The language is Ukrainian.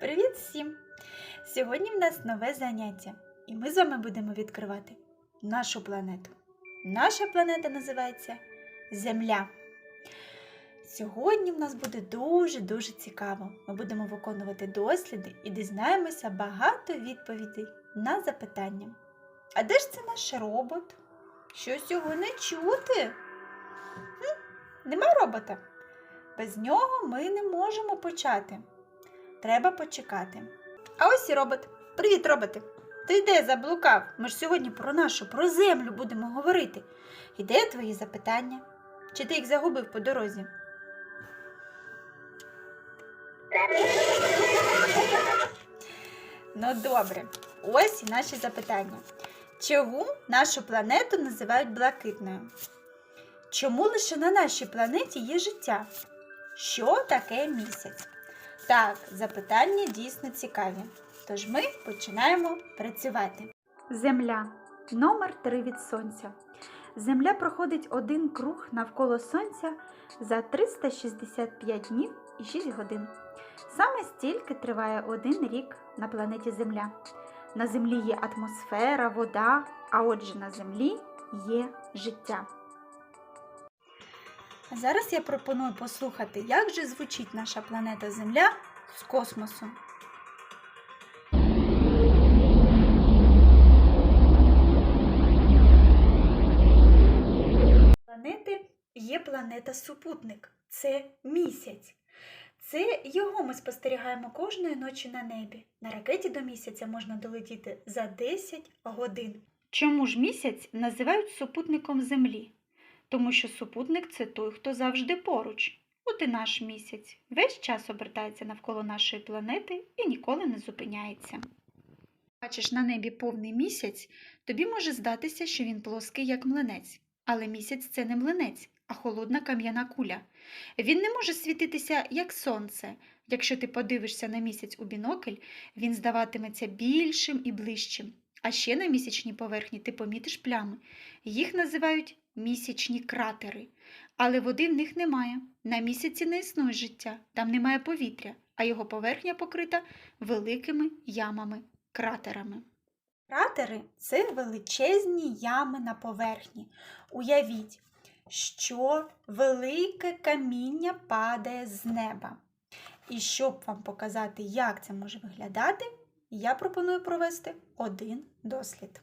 Привіт всім! Сьогодні в нас нове заняття, і ми з вами будемо відкривати нашу планету. Наша планета називається Земля. Сьогодні в нас буде дуже-дуже цікаво. Ми будемо виконувати досліди і дізнаємося багато відповідей на запитання. А де ж це наш робот? Щось його не чути. Хм, нема робота. Без нього ми не можемо почати. Треба почекати. А ось і робот. Привіт, роботи! Ти де заблукав? Ми ж сьогодні про нашу, про землю будемо говорити. І де твої запитання? Чи ти їх загубив по дорозі? Ну добре, ось і наші запитання. Чому нашу планету називають блакитною? Чому лише на нашій планеті є життя? Що таке місяць? Так, запитання дійсно цікаві. Тож ми починаємо працювати. Земля. Номер 3 від Сонця. Земля проходить один круг навколо Сонця за 365 днів і 6 годин. Саме стільки триває один рік на планеті Земля. На Землі є атмосфера, вода, а отже на Землі є життя. А зараз я пропоную послухати, як же звучить наша планета Земля з космосу. Планети є планета-супутник. Це місяць. Це його ми спостерігаємо кожної ночі на небі. На ракеті до місяця можна долетіти за 10 годин. Чому ж місяць називають супутником Землі? Тому що супутник це той, хто завжди поруч. От і наш місяць весь час обертається навколо нашої планети і ніколи не зупиняється. Бачиш на небі повний місяць, тобі може здатися, що він плоский, як млинець. Але місяць це не млинець, а холодна кам'яна куля. Він не може світитися, як сонце. Якщо ти подивишся на місяць у бінокль, він здаватиметься більшим і ближчим. А ще на місячній поверхні ти помітиш плями. Їх називають місячні кратери. Але води в них немає. На місяці не існує життя, там немає повітря, а його поверхня покрита великими ямами, кратерами. Кратери це величезні ями на поверхні. Уявіть, що велике каміння падає з неба. І щоб вам показати, як це може виглядати, я пропоную провести один дослід.